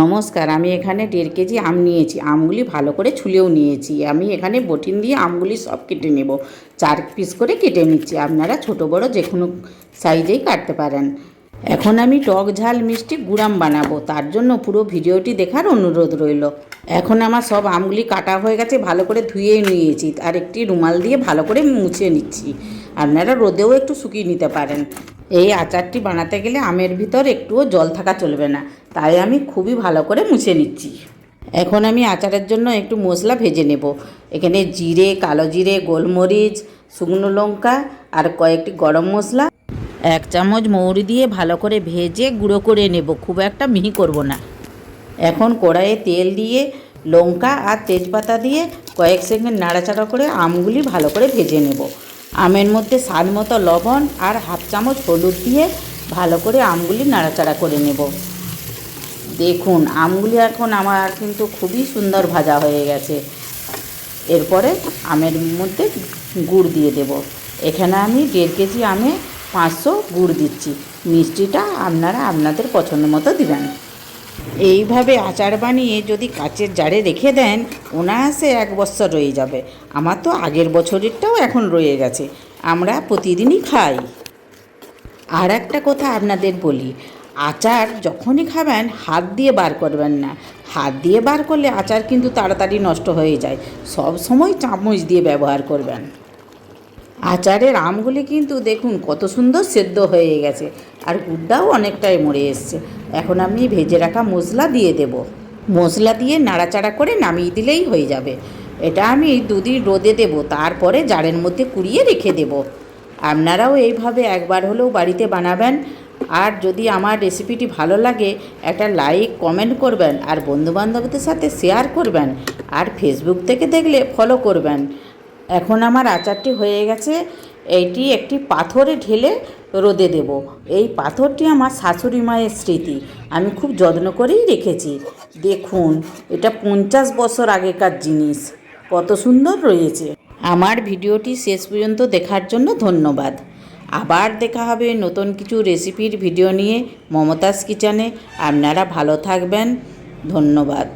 নমস্কার, আমি এখানে দেড় কেজি আম নিয়েছি। আমগুলি ভালো করে ছুলেও নিয়েছি। আমি এখানে বটিন দিয়ে আমগুলি সব কেটে নেব। চার পিস করে কেটে নিচ্ছি। আপনারা ছোট, বড় যে কোনো সাইজেই কাটতে পারেন। এখন আমি টক ঝাল মিষ্টি গুড়াম বানাবো। তার জন্য পুরো ভিডিওটি দেখার অনুরোধ রইল। এখন আমার সব আমগুলি কাটা হয়ে গেছে, ভালো করে ধুয়ে নিয়েছি। আর একটি রুমাল দিয়ে ভালো করে মুছে নিচ্ছি। আপনারা রোদেও একটু শুকিয়ে নিতে পারেন। এই আচারটি বানাতে গেলে আমের ভিতর একটুও জল থাকা চলবে না। তাই আমি খুবই ভালো করে মুছে নিচ্ছি। এখন আমি আচারের জন্য একটু মশলা ভেজে নেব। এখানে জিরে, কালো জিরে, গোলমরিচ, শুকনো লঙ্কা আর কয়েকটি গরম মশলা। এক চামচ মৌরি দিয়ে ভালো করে ভেজে গুঁড়ো করে নেব। খুব একটা মিহি করব না। এখন কড়াইয়ে তেল দিয়ে লঙ্কা আর তেজপাতা দিয়ে কয়েক সেকেন্ড নাড়াচাড়া করে আমগুলি ভালো করে ভেজে নেব। আমের মধ্যে স্বাদ মতো লবণ আর হাফ চামচ হলুদ দিয়ে ভালো করে আমগুলি নাড়াচাড়া করে নেব। দেখুন, আমগুলি এখন আমার কিন্তু খুবই সুন্দর ভাজা হয়ে গেছে। এরপরে আমের মধ্যে গুড় দিয়ে দেব। এখানে আমি দেড় কেজি আমে পাঁচশো গুড় দিচ্ছি। মিষ্টিটা আপনারা আপনাদের পছন্দ মতো দিবেন। এইভাবে আচার বানিয়ে যদি কাচের জারে রেখে দেন, অনায়াসে এক বছর রয়ে যাবে। আমার তো আগের বছরেরটাও এখন রয়ে গেছে। আমরা প্রতিদিনই খাই। আর একটা কথা আপনাদের বলি, আচার যখনই খাবেন, হাত দিয়ে বার করবেন না। হাত দিয়ে বার করলে আচার কিন্তু তাড়াতাড়ি নষ্ট হয়ে যায়। সব সময় চামচ দিয়ে ব্যবহার করবেন। আচারের আমগুলি কিন্তু দেখুন কত সুন্দর সেদ্ধ হয়ে গেছে। আর গুড়টাও অনেকটাই মরে এসছে। এখন আমি ভেজে রাখা মশলা দিয়ে দেব। মশলা দিয়ে নাড়াচাড়া করে নামিয়ে দিলেই হয়ে যাবে। এটা আমি দুদিন রোদে দেব, তারপরে জারের মধ্যে কুড়িয়ে রেখে দেব। আপনারাও এইভাবে একবার হলেও বাড়িতে বানাবেন। আর যদি আমার রেসিপিটি ভালো লাগে, একটা লাইক, কমেন্ট করবেন, আর বন্ধুবান্ধবদের সাথে শেয়ার করবেন, আর ফেসবুক থেকে দেখলে ফলো করবেন। এখন আমার আচারটি হয়ে গেছে এইটি একটি পাথরে ঢেলে রোদে দেব। এই পাথরটি আমার শাশুড়ি মায়ের স্মৃতি, আমি খুব যত্ন করেই রেখেছি। দেখুন, এটা পঞ্চাশ বছর আগেকার জিনিস, কত সুন্দর রয়েছে। আমার ভিডিওটি শেষ পর্যন্ত দেখার জন্য ধন্যবাদ। আবার দেখা হবে নতুন কিছু রেসিপির ভিডিও নিয়ে মমতাজ কিচেনে। আপনারা ভালো থাকবেন। ধন্যবাদ।